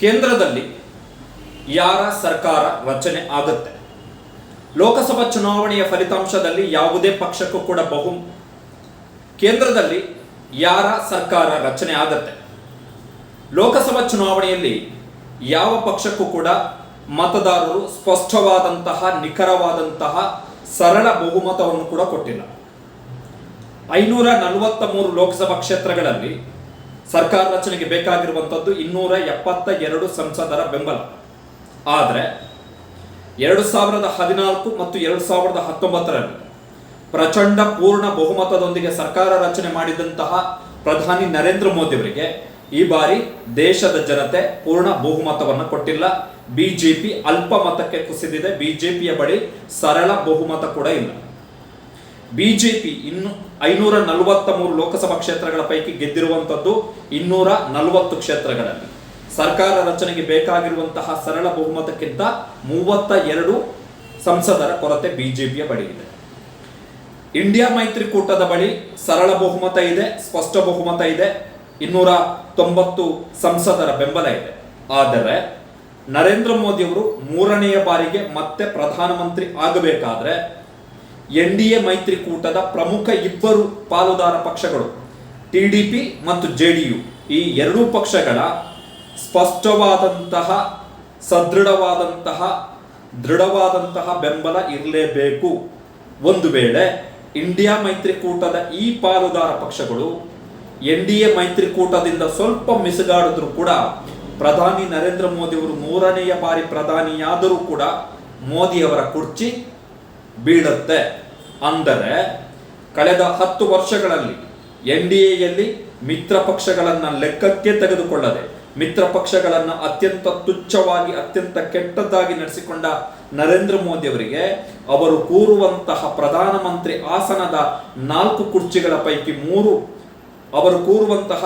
ಕೇಂದ್ರದಲ್ಲಿ ಯಾರ ಸರ್ಕಾರ ರಚನೆ ಆಗುತ್ತೆ? ಲೋಕಸಭಾ ಚುನಾವಣೆಯ ಫಲಿತಾಂಶದಲ್ಲಿ ಯಾವುದೇ ಪಕ್ಷಕ್ಕೂ ಕೂಡ ಬಹು ಕೇಂದ್ರದಲ್ಲಿ ಯಾರ ಸರ್ಕಾರ ರಚನೆ ಆಗುತ್ತೆ? ಲೋಕಸಭಾ ಚುನಾವಣೆಯಲ್ಲಿ ಯಾವ ಪಕ್ಷಕ್ಕೂ ಕೂಡ ಮತದಾರರು ಸ್ಪಷ್ಟವಾದಂತಹ, ನಿಖರವಾದಂತಹ, ಸರಳ ಬಹುಮತವನ್ನು ಕೂಡ ಕೊಟ್ಟಿಲ್ಲ. ಐನೂರ ನಲವತ್ತ ಮೂರು ಲೋಕಸಭಾ ಕ್ಷೇತ್ರಗಳಲ್ಲಿ ಸರ್ಕಾರ ರಚನೆಗೆ ಬೇಕಾಗಿರುವಂಥದ್ದು ಇನ್ನೂರ ಎಪ್ಪತ್ತ ಎರಡು ಸಂಸದರ ಬೆಂಬಲ. ಆದರೆ ಎರಡು ಸಾವಿರದ ಹದಿನಾಲ್ಕು ಮತ್ತು ಎರಡು ಸಾವಿರದ ಹತ್ತೊಂಬತ್ತರಲ್ಲಿ ಪ್ರಚಂಡ ಪೂರ್ಣ ಬಹುಮತದೊಂದಿಗೆ ಸರ್ಕಾರ ರಚನೆ ಮಾಡಿದಂತಹ ಪ್ರಧಾನಿ ನರೇಂದ್ರ ಮೋದಿ ಅವರಿಗೆ ಈ ಬಾರಿ ದೇಶದ ಜನತೆ ಪೂರ್ಣ ಬಹುಮತವನ್ನು ಕೊಟ್ಟಿಲ್ಲ. ಬಿಜೆಪಿ ಅಲ್ಪ ಮತಕ್ಕೆ ಕುಸಿದಿದೆ. ಬಿಜೆಪಿಯ ಬಳಿ ಸರಳ ಬಹುಮತ ಕೂಡ ಇಲ್ಲ. ಬಿಜೆಪಿ ಇನ್ನು ಐನೂರ ನಲವತ್ತ ಮೂರು ಲೋಕಸಭಾ ಕ್ಷೇತ್ರಗಳ ಪೈಕಿ ಗೆದ್ದಿರುವಂತದ್ದು ಇನ್ನೂರ ನಲವತ್ತು ಕ್ಷೇತ್ರಗಳಲ್ಲಿ. ಸರ್ಕಾರ ರಚನೆಗೆ ಬೇಕಾಗಿರುವಂತಹ ಸರಳ ಬಹುಮತಕ್ಕಿಂತ ಮೂವತ್ತ ಎರಡು ಸಂಸದರ ಕೊರತೆ ಬಿಜೆಪಿಯ ಬಳಿ ಇದೆ. ಇಂಡಿಯಾ ಮೈತ್ರಿಕೂಟದ ಬಳಿ ಸರಳ ಬಹುಮತ ಇದೆ, ಸ್ಪಷ್ಟ ಬಹುಮತ ಇದೆ, ಇನ್ನೂರ ತೊಂಬತ್ತು ಸಂಸದರ ಬೆಂಬಲ ಇದೆ. ಆದರೆ ನರೇಂದ್ರ ಮೋದಿ ಅವರು ಮೂರನೆಯ ಬಾರಿಗೆ ಮತ್ತೆ ಪ್ರಧಾನಮಂತ್ರಿ ಆಗಬೇಕಾದ್ರೆ ಎನ್ ಡಿ ಎ ಮೈತ್ರಿಕೂಟದ ಪ್ರಮುಖ ಇಬ್ಬರು ಪಾಲುದಾರ ಪಕ್ಷಗಳು, ಟಿ ಡಿ ಪಿ ಮತ್ತು ಜೆ ಡಿ ಯು. ಈ ಎರಡೂ ಪಕ್ಷಗಳ ಸ್ಪಷ್ಟವಾದಂತಹ, ಸದೃಢವಾದಂತಹ, ದೃಢವಾದಂತಹ ಬೆಂಬಲ ಇರಲೇಬೇಕು. ಒಂದು ವೇಳೆ ಇಂಡಿಯಾ ಮೈತ್ರಿಕೂಟದ ಈ ಪಾಲುದಾರ ಪಕ್ಷಗಳು ಎನ್ ಡಿ ಎ ಮೈತ್ರಿಕೂಟದಿಂದ ಸ್ವಲ್ಪ ಮಿಸುಗಾಡಿದ್ರು ಕೂಡ, ಪ್ರಧಾನಿ ನರೇಂದ್ರ ಮೋದಿ ಅವರು ಮೂರನೆಯ ಬಾರಿ ಪ್ರಧಾನಿಯಾದರೂ ಕೂಡ ಮೋದಿಯವರ ಕುರ್ಚಿ ಬೀಳುತ್ತೆ. ಅಂದರೆ ಕಳೆದ ಹತ್ತು ವರ್ಷಗಳಲ್ಲಿ ಎನ್ ಡಿ ಎಯಲ್ಲಿ ಮಿತ್ರ ಪಕ್ಷಗಳನ್ನ ಲೆಕ್ಕಕ್ಕೆ ತೆಗೆದುಕೊಳ್ಳದೆ, ಮಿತ್ರ ಪಕ್ಷಗಳನ್ನ ಅತ್ಯಂತ ತುಚ್ಛವಾಗಿ, ಅತ್ಯಂತ ಕೆಟ್ಟದ್ದಾಗಿ ನಡೆಸಿಕೊಂಡ ನರೇಂದ್ರ ಮೋದಿ ಅವರಿಗೆ ಅವರು ಕೂರುವಂತಹ ಪ್ರಧಾನಮಂತ್ರಿ ಆಸನದ ನಾಲ್ಕು ಕುರ್ಚಿಗಳ ಪೈಕಿ ಮೂರು ಅವರು ಕೂರುವಂತಹ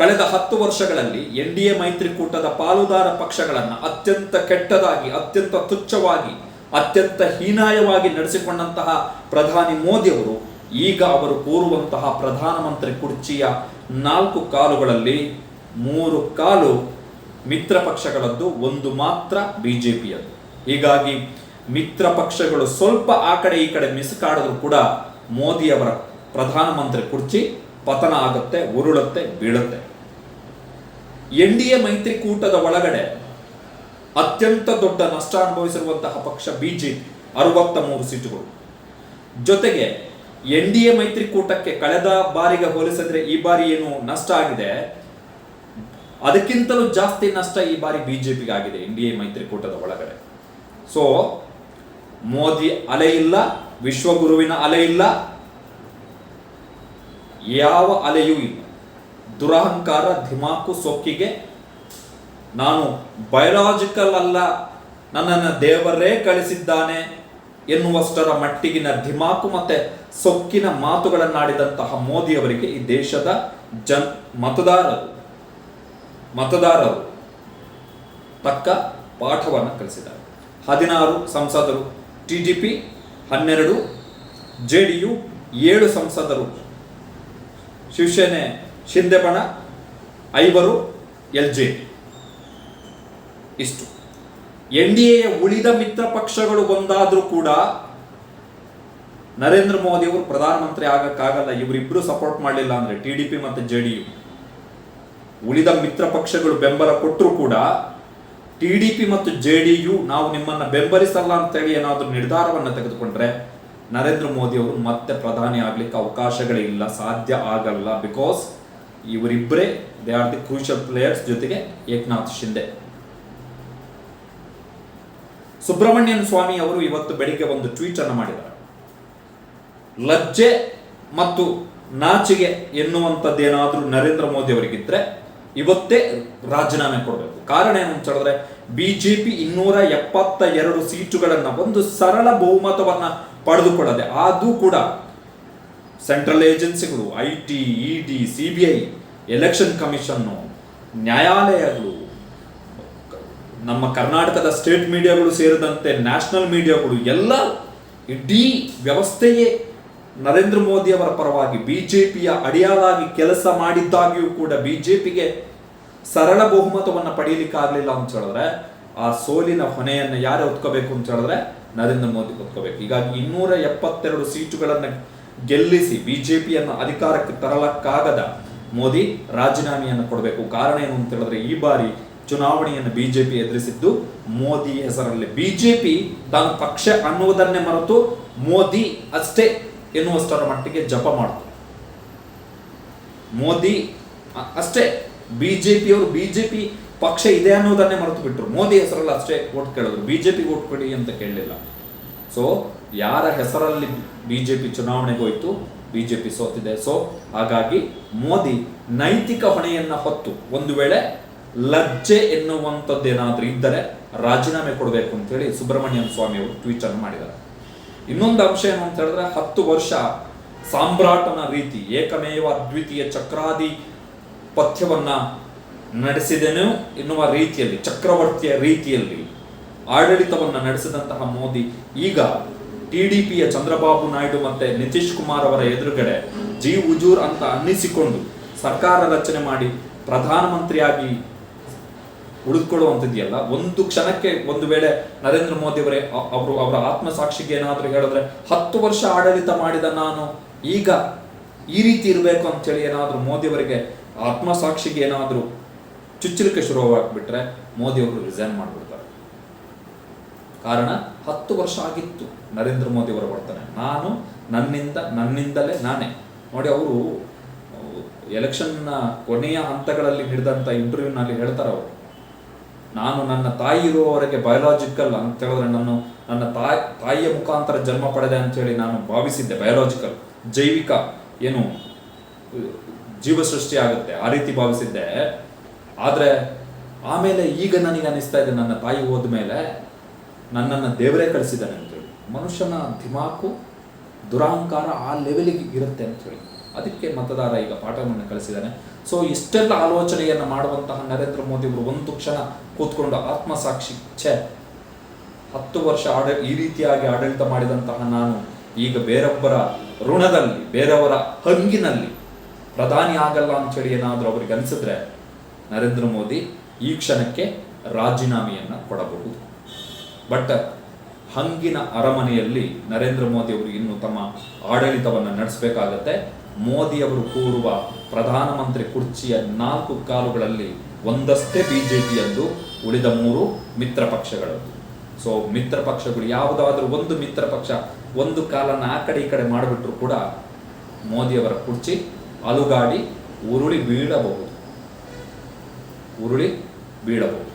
ಕಳೆದ ಹತ್ತು ವರ್ಷಗಳಲ್ಲಿ ಎನ್ ಡಿ ಎ ಮೈತ್ರಿಕೂಟದ ಪಾಲುದಾರ ಪಕ್ಷಗಳನ್ನು ಅತ್ಯಂತ ಕೆಟ್ಟದಾಗಿ, ಅತ್ಯಂತ ತುಚ್ಛವಾಗಿ, ಅತ್ಯಂತ ಹೀನಾಯವಾಗಿ ನಡೆಸಿಕೊಂಡಂತಹ ಪ್ರಧಾನಿ ಮೋದಿಯವರು ಈಗ ಅವರು ಕೂರುವಂತಹ ಪ್ರಧಾನಮಂತ್ರಿ ಕುರ್ಚಿಯ ನಾಲ್ಕು ಕಾಲುಗಳಲ್ಲಿ ಮೂರು ಕಾಲು ಮಿತ್ರ ಪಕ್ಷಗಳದ್ದು, ಒಂದು ಮಾತ್ರ ಬಿಜೆಪಿಯದ್ದು. ಹೀಗಾಗಿ ಮಿತ್ರ ಪಕ್ಷಗಳು ಸ್ವಲ್ಪ ಆ ಕಡೆ ಈ ಕಡೆ ಮಿಸುಕಾಡಿದ್ರು ಕೂಡ ಮೋದಿಯವರ ಪ್ರಧಾನಮಂತ್ರಿ ಕುರ್ಚಿ ಪತನ ಆಗುತ್ತೆ, ಉರುಳುತ್ತೆ, ಬೀಳುತ್ತೆ. ಎನ್ ಡಿ ಎ ಮೈತ್ರಿಕೂಟದ ಒಳಗಡೆ ಅತ್ಯಂತ ದೊಡ್ಡ ನಷ್ಟ ಅನುಭವಿಸಿರುವಂತಹ ಪಕ್ಷ ಬಿಜೆಪಿ ಅರವತ್ತ ಮೂರು ಸೀಟುಗಳು. ಜೊತೆಗೆ ಎನ್ ಡಿ ಎ ಮೈತ್ರಿಕೂಟಕ್ಕೆ ಕಳೆದ ಬಾರಿಗೆ ಹೋಲಿಸಿದ್ರೆ ಈ ಬಾರಿ ಏನು ನಷ್ಟ ಆಗಿದೆ? ಅದಕ್ಕಿಂತಲೂ ಜಾಸ್ತಿ ನಷ್ಟ ಈ ಬಾರಿ ಬಿಜೆಪಿಗೆ ಆಗಿದೆ ಎನ್ ಡಿ ಎ ಮೈತ್ರಿಕೂಟದ ಒಳಗಡೆ. ಸೊ ಮೋದಿ ಅಲೆ ಇಲ್ಲ, ವಿಶ್ವಗುರುವಿನ ಅಲೆ ಇಲ್ಲ, ಯಾವ ಅಲೆಯೂ ಇಲ್ಲ. ದುರಹಂಕಾರ ಧಿಮಾಕು ಸೊಕ್ಕಿಗೆ ನಾನು ಬಯೋಲಾಜಿಕಲ್ ಅಲ್ಲ ನನ್ನನ್ನು ದೇವರೇ ಕಳಿಸಿದ್ದಾನೆ ಎನ್ನುವಷ್ಟರ ಮಟ್ಟಿಗಿನ ಧಿಮಾಕು ಮತ್ತೆ ಸೊಕ್ಕಿನ ಮಾತುಗಳನ್ನಾಡಿದಂತಹ ಮೋದಿ ಅವರಿಗೆ ಈ ದೇಶದ ಜನ್ ಮತದಾರರು ಮತದಾರರು ತಕ್ಕ ಪಾಠವನ್ನು ಕಲಿಸಿದ್ದಾರೆ. ಹದಿನಾರು ಸಂಸದರು, ಟಿ ಡಿ ಪಿ ಹನ್ನೆರಡು, ಜೆ ಡಿ ಯು ಏಳು ಸಂಸದರು, ಶಿವಸೇನೆ ಶಿಂದೆ ಬಣ ಐವರು, ಎಲ್ ಜೆ. ಇಷ್ಟು. ಎನ್ ಡಿ ಎಯ ಉಳಿದ ಮಿತ್ರ ಪಕ್ಷಗಳು ಒಂದಾದರೂ ಕೂಡ ನರೇಂದ್ರ ಮೋದಿ ಅವರು ಪ್ರಧಾನಮಂತ್ರಿ ಆಗಕ್ಕಾಗಲ್ಲ ಇವರಿಬ್ಬರು ಸಪೋರ್ಟ್ ಮಾಡಲಿಲ್ಲ ಅಂದ್ರೆ ಟಿ ಡಿ ಪಿ ಮತ್ತು ಜೆ ಡಿ ಯು. ಉಳಿದ ಮಿತ್ರ ಪಕ್ಷಗಳು ಬೆಂಬಲ ಕೊಟ್ಟರು ಕೂಡ ಟಿ ಡಿ ಪಿ ಮತ್ತು ಜೆ ಡಿ ಯು ನಾವು ನಿಮ್ಮನ್ನ ಬೆಂಬಲಿಸಲ್ಲ ಅಂತೇಳಿ ಏನಾದರೂ ನಿರ್ಧಾರವನ್ನು ತೆಗೆದುಕೊಂಡ್ರೆ ನರೇಂದ್ರ ಮೋದಿ ಅವರು ಮತ್ತೆ ಪ್ರಧಾನಿ ಆಗ್ಲಿಕ್ಕೆ ಅವಕಾಶಗಳಿಲ್ಲ ಸಾಧ್ಯ ಆಗಲ್ಲ because ಇವರಿಬ್ಬರೇ they are the crucial players ಜೊತೆಗೆ ಏಕನಾಥ್ ಶಿಂದೆ. ಸುಬ್ರಹ್ಮಣ್ಯನ್ ಸ್ವಾಮಿ ಅವರು ಇವತ್ತು ಬೆಳಿಗ್ಗೆ ಒಂದು ಟ್ವೀಟ್ ಅನ್ನು ಮಾಡಿದ್ದಾರೆ. ಲಜ್ಜೆ ಮತ್ತು ನಾಚಿಗೆ ಎನ್ನುವಂಥದ್ದೇನಾದರೂ ನರೇಂದ್ರ ಮೋದಿ ಅವರಿಗಿದ್ರೆ ಇವತ್ತೇ ರಾಜೀನಾಮೆ ಕೊಡಬೇಕು. ಕಾರಣ ಏನು ಅಂತ ಹೇಳಿದ್ರೆ ಬಿಜೆಪಿ ಇನ್ನೂರ ಎಪ್ಪತ್ತ ಎರಡು ಸೀಟುಗಳನ್ನ ಒಂದು ಸರಳ ಬಹುಮತವನ್ನ ಪಡೆದುಕೊಳ್ಳದೆ ಅದು ಕೂಡ ಸೆಂಟ್ರಲ್ ಏಜೆನ್ಸಿಗಳು, I T, E D, C B I, election commission, ನ್ಯಾಯಾಲಯಗಳು, ನಮ್ಮ ಕರ್ನಾಟಕದ ಸ್ಟೇಟ್ ಮೀಡಿಯಾಗಳು ಸೇರಿದಂತೆ ನ್ಯಾಷನಲ್ ಮೀಡಿಯಾಗಳು, ಎಲ್ಲ ಇಡೀ ವ್ಯವಸ್ಥೆಯೇ ನರೇಂದ್ರ ಮೋದಿಯವರ ಪರವಾಗಿ ಬಿ ಜೆ ಪಿಯ ಅಡಿಯಾಲಾಗಿ ಕೆಲಸ ಮಾಡಿದ್ದಾಗಿಯೂ ಕೂಡ ಬಿ ಜೆ ಪಿಗೆ ಸರಳ ಬಹುಮತವನ್ನು ಪಡೆಯಲಿಕ್ಕಾಗಲಿಲ್ಲ ಅಂತ ಹೇಳಿದ್ರೆ, ಆ ಸೋಲಿನ ಹೊಣೆಯನ್ನು ಯಾರು ಹೊತ್ಕೋಬೇಕು ಅಂತ ಹೇಳಿದ್ರೆ ನರೇಂದ್ರ ಮೋದಿ ಹೊತ್ಕೋಬೇಕು. ಹೀಗಾಗಿ ಇನ್ನೂರ ಎಪ್ಪತ್ತೆರಡು ಸೀಟುಗಳನ್ನು ಗೆಲ್ಲಿಸಿ ಬಿಜೆಪಿಯನ್ನು ಅಧಿಕಾರಕ್ಕೆ ತರಲಕ್ಕಾಗದ ಮೋದಿ ರಾಜೀನಾಮೆಯನ್ನು ಕೊಡಬೇಕು. ಕಾರಣ ಏನು ಅಂತ ಹೇಳಿದ್ರೆ ಈ ಬಾರಿ ಚುನಾವಣೆಯನ್ನು ಬಿಜೆಪಿ ಎದುರಿಸಿದ್ದು ಮೋದಿ ಹೆಸರಲ್ಲಿ. ಬಿಜೆಪಿ ತಾನು ಪಕ್ಷ ಅನ್ನುವುದನ್ನೇ ಮರೆತು ಮೋದಿ ಅಷ್ಟೇ ಎನ್ನುವಷ್ಟರ ಮಟ್ಟಿಗೆ ಜಪ ಮಾಡಿತು. ಮೋದಿ ಅಷ್ಟೇ ಬಿಜೆಪಿಯವರು ಬಿಜೆಪಿ ಪಕ್ಷ ಇದೆ ಅನ್ನೋದನ್ನೇ ಮರೆತು ಬಿಟ್ರು. ಮೋದಿ ಹೆಸರಲ್ಲಿ ಅಷ್ಟೇ ಓಟ್ ಕೇಳಿದ್ರು. ಬಿಜೆಪಿ ಓಟ್ ಕೊಡಿ ಅಂತ ಕೇಳಲಿಲ್ಲ. ಸೊ ಯಾರ ಹೆಸರಲ್ಲಿ ಬಿಜೆಪಿ ಚುನಾವಣೆಗೆ ಹೋಯ್ತು? ಬಿಜೆಪಿ ಸೋತಿದೆ. ಸೊ ಹಾಗಾಗಿ ಮೋದಿ ನೈತಿಕ ಹೊಣೆಯನ್ನ ಹೊತ್ತು ಒಂದು ವೇಳೆ ಲಜ್ಜೆ ಎನ್ನುವಂಥದ್ದೇನಾದ್ರೂ ಇದ್ದರೆ ರಾಜೀನಾಮೆ ಕೊಡಬೇಕು ಅಂತೇಳಿ ಸುಬ್ರಹ್ಮಣ್ಯಂ ಸ್ವಾಮಿ ಅವರು ಟ್ವೀಟ್ ಅನ್ನು ಮಾಡಿದ್ದಾರೆ. ಇನ್ನೊಂದು ಅಂಶ ಏನು ಅಂತ ಹೇಳಿದ್ರೆ ಹತ್ತು ವರ್ಷ ಸಾಮ್ರಾಟನ ರೀತಿ, ಏಕಮೇವ ಅದ್ವಿತೀಯ ಚಕ್ರಾದಿ ಪಥ್ಯವನ್ನ ನಡೆಸಿದೆನು ಎನ್ನುವ ರೀತಿಯಲ್ಲಿ, ಚಕ್ರವರ್ತಿಯ ರೀತಿಯಲ್ಲಿ ಆಡಳಿತವನ್ನ ನಡೆಸಿದಂತಹ ಮೋದಿ ಈಗ ಟಿಡಿಪಿಯ ಚಂದ್ರಬಾಬು ನಾಯ್ಡು ಮತ್ತೆ ನಿತೀಶ್ ಕುಮಾರ್ ಅವರ ಎದುರುಗಡೆ ಜಿ ಉಜೂರ್ ಅಂತ ಅನ್ನಿಸಿಕೊಂಡು ಸರ್ಕಾರ ರಚನೆ ಮಾಡಿ ಪ್ರಧಾನಮಂತ್ರಿಯಾಗಿ ಉಳಿದುಕೊಳ್ಳುವಂಥದ್ದಿಯಲ್ಲ ಒಂದು ಕ್ಷಣಕ್ಕೆ ಒಂದು ವೇಳೆ ನರೇಂದ್ರ ಮೋದಿ ಅವರೇ ಅವರು ಅವರ ಆತ್ಮಸಾಕ್ಷಿಗೆ ಏನಾದರೂ ಹೇಳಿದ್ರೆ ಹತ್ತು ವರ್ಷ ಆಡಳಿತ ಮಾಡಿದ ನಾನು ಈಗ ಈ ರೀತಿ ಇರಬೇಕು ಅಂತೇಳಿ ಏನಾದರೂ ಮೋದಿ ಅವರಿಗೆ ಆತ್ಮಸಾಕ್ಷಿಗೆ ಏನಾದರೂ ಚುಚ್ಚಲಿಕ್ಕೆ ಶುರುವಾಗ್ಬಿಟ್ರೆ ಮೋದಿ ಅವರು ರಿಸೈನ್ ಮಾಡಿಬಿಡ್ತಾರೆ. ಕಾರಣ ಹತ್ತು ವರ್ಷ ಆಗಿತ್ತು ನರೇಂದ್ರ ಮೋದಿ ಅವರ ವರ್ತನೆ. ನಾನು ನನ್ನಿಂದ, ನನ್ನಿಂದಲೇ ನಾನೇ. ನೋಡಿ, ಅವರು ಎಲೆಕ್ಷನ್ನ ಕೊನೆಯ ಹಂತಗಳಲ್ಲಿ ಹಿಡಿದಂಥ ಇಂಟರ್ವ್ಯೂನಲ್ಲಿ ಹೇಳ್ತಾರೆ ಅವರು. ನಾನು ನನ್ನ ತಾಯಿ ಇರುವವರೆಗೆ ಬಯೋಲಾಜಿಕಲ್ ಅಂತ ಹೇಳಿದ್ರೆ ನಾನು ನನ್ನ ತಾಯಿ, ತಾಯಿಯ ಮುಖಾಂತರ ಜನ್ಮ ಪಡೆದೆ ಅಂತೇಳಿ ನಾನು ಭಾವಿಸಿದ್ದೆ ಬಯೋಲಾಜಿಕಲ್ ಜೈವಿಕ, ಏನು ಜೀವ ಸೃಷ್ಟಿ ಆಗುತ್ತೆ, ಆ ರೀತಿ ಭಾವಿಸಿದ್ದೆ. ಆದರೆ, ಆಮೇಲೆ ಈಗ ನನಗೆ ಅನಿಸ್ತಾ ಇದೆ ನನ್ನ ತಾಯಿ ಹೋದ ಮೇಲೆ ನನ್ನನ್ನು ದೇವರೇ ಕಳಿಸಿದ್ದಾನೆ ಅಂತೇಳಿ ಮನುಷ್ಯನ ದಿಮಾಕು ದುರಹಂಕಾರ ಆ ಲೆವೆಲಿಗೆ ಇರುತ್ತೆ ಅಂತೇಳಿ ಅದಕ್ಕೆ ಮತದಾರ ಈಗ ಪಾಠವನ್ನು ಕಳಿಸಿದ್ದಾನೆ ಸೊ ಇಷ್ಟೆಲ್ಲ ಆಲೋಚನೆಯನ್ನು ಮಾಡುವಂತಹ ನರೇಂದ್ರ ಮೋದಿ ಅವರು ಒಂದು ಕ್ಷಣ ಕೂತ್ಕೊಂಡು ಆತ್ಮಸಾಕ್ಷಿ, ಛೆ, ಹತ್ತು ವರ್ಷ ಆಡ, ಈ ರೀತಿಯಾಗಿ ಆಡಳಿತ ಮಾಡಿದಂತಹ ನಾನು ಈಗ ಬೇರೊಬ್ಬರ ಋಣದಲ್ಲಿ ಬೇರೆಯವರ ಹಂಗಿನಲ್ಲಿ ಪ್ರಧಾನಿ ಆಗಲ್ಲ ಅಂತೇಳಿ ಏನಾದರೂ ಅವ್ರಿಗೆ ಅನಿಸಿದ್ರೆ ನರೇಂದ್ರ ಮೋದಿ ಈ ಕ್ಷಣಕ್ಕೆ ರಾಜೀನಾಮೆಯನ್ನು ಕೊಡಬಹುದು. ಬಟ್ ಹಂಗಿನ ಅರಮನೆಯಲ್ಲಿ ನರೇಂದ್ರ ಮೋದಿ ಅವರು ಇನ್ನು ತಮ್ಮ ಆಡಳಿತವನ್ನು ನಡೆಸಬೇಕಾಗತ್ತೆ. ಮೋದಿ ಅವರು ಕೂರುವ ಪ್ರಧಾನಮಂತ್ರಿ ಕುರ್ಚಿಯ ನಾಲ್ಕು ಕಾಲುಗಳಲ್ಲಿ ಒಂದಷ್ಟೇ ಬಿಜೆಪಿಯದ್ದು ಉಳಿದ ಮೂರು ಮಿತ್ರ ಪಕ್ಷಗಳದ್ದು ಸೊ ಮಿತ್ರ ಪಕ್ಷಗಳು ಯಾವುದಾದ್ರೂ ಒಂದು ಮಿತ್ರ ಪಕ್ಷ ಒಂದು ಕಾಲನ್ನು ಆ ಕಡೆ ಈ ಕಡೆ ಮಾಡಿಬಿಟ್ರು ಕೂಡ ಮೋದಿಯವರ ಕುರ್ಚಿ ಅಲುಗಾಡಿ, ಉರುಳಿ ಬೀಳಬಹುದು. ಉರುಳಿ ಬೀಳಬಹುದು.